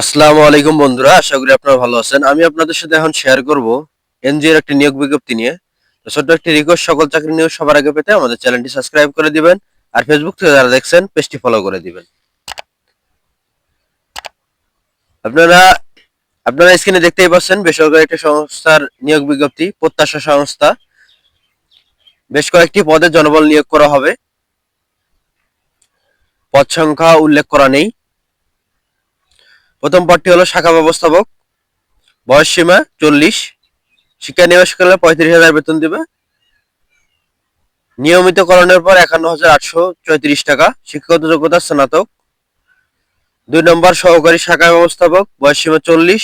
আসসালামু আলাইকুম বন্ধুরা, আশা করি আপনারা ভালো আছেন। আমি আপনাদের সাথে এখন শেয়ার করব এনজিওর একটি নিয়োগ বিজ্ঞপ্তি নিয়ে। তো ছোট্ট একটি রিকোয়েস্ট সকল চাকরি নিয়োগ সবার আগে পেতে আমাদের চ্যানেলটি সাবস্ক্রাইব করে দিবেন আর ফেসবুক থেকে যারা দেখছেন, পেজটি ফলো করে দিবেন। আপনারা আপনারা স্ক্রিনে দেখতেই পাচ্ছেন, বেসরকারি একটি সংস্থার নিয়োগ বিজ্ঞপ্তি, প্রত্যাশা সংস্থা। বেশ কয়েকটি পদে জনবল নিয়োগ করা হবে। পদ সংখ্যা উল্লেখ করা নেই। প্রথম পদটি হলো শাখা ব্যবস্থাপক। বয়স সীমা চল্লিশ। শিক্ষা নিবাস করলে পঁয়ত্রিশ হাজার বেতন দিবে। নিয়মিতকরণের পর একান্ন হাজার আটশো চৌত্রিশ টাকা। শিক্ষাগত যোগ্যতা স্নাতক। দুই নম্বর সহকারী শাখা ব্যবস্থাপক। বয়স সীমা চল্লিশ।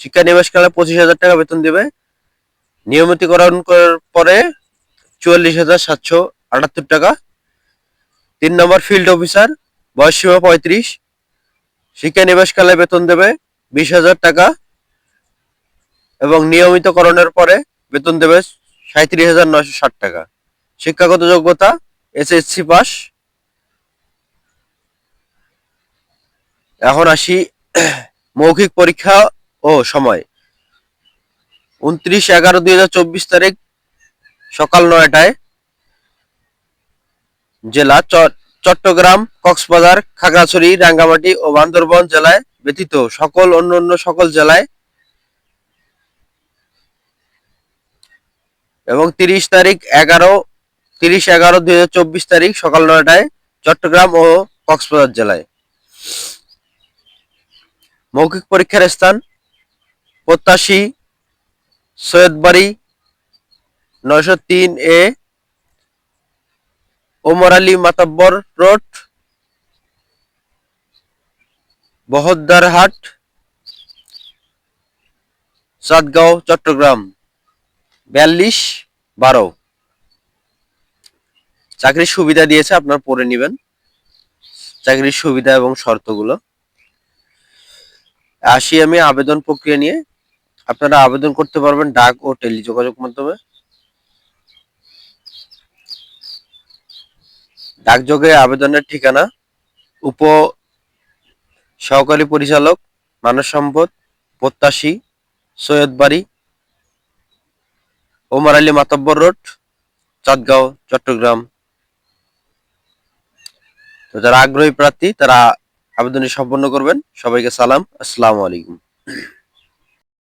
শিক্ষা নিবাস কালে পঁচিশ হাজার টাকা বেতন দিবে। নিয়মিতকরণ করার পরে চুয়াল্লিশ হাজার সাতশো আটাত্তর টাকা। তিন নম্বর ফিল্ড অফিসার। বয়স সীমা পঁয়ত্রিশ। শিক্ষা নিবাসকালে বেতন দেবে বিশ হাজার টাকা এবং নিয়মিতকরণের পরে বেতন দেবে সাঁত্রিশ হাজার নয়শো ষাট টাকা। শিক্ষাগত যোগ্যতা, এসএসসি পাস। এখন আসি মৌখিক পরীক্ষা ও সময়। উনত্রিশ এগারো দুই হাজার চব্বিশ তারিখ সকাল নয়টায়, জেলা চ- চট্টগ্রাম, কক্সবাজার, খাগড়াছড়ি, রাঙ্গামাটি ও বান্দরবন জেলায় ব্যতীত সকল অন্য অন্য সকল জেলায় এবং তিরিশ তারিখ এগারো, তিরিশ এগারো দুই চব্বিশ তারিখ সকাল নয়টায় চট্টগ্রাম ও কক্সবাজার জেলায়। মৌখিক পরীক্ষার স্থান প্রত্যাশী সৈয়দবাড়ি, নয়শো তিন এ ওমর আলী মাতাব্বর রোড বহদ্দারহাট চাঁদগাঁও চট্টগ্রাম। বিয়াল্লিশ, বারো। চাকরির সুবিধা দিয়েছে, আপনার পড়ে নেবেন। চাকরির সুবিধা এবং শর্তগুলো। আসি আমি আবেদন প্রক্রিয়া নিয়ে। আপনারা আবেদন করতে পারবেন ডাক ও টেলি যোগাযোগ মাধ্যমে। ডাকযোগে আবেদনের ঠিকানা, উপ সহকারী পরিচালক মানব সম্পদ, প্রত্যাশী সৈয়দবাড়ি ওমর আলী মাতব্বর রোড, চাঁদগাঁও, চট্টগ্রাম। তো যারা আগ্রহী প্রার্থী, তারা আবেদনটি সম্পন্ন করবেন। সবাইকে সালাম। আসসালামু আলাইকুম।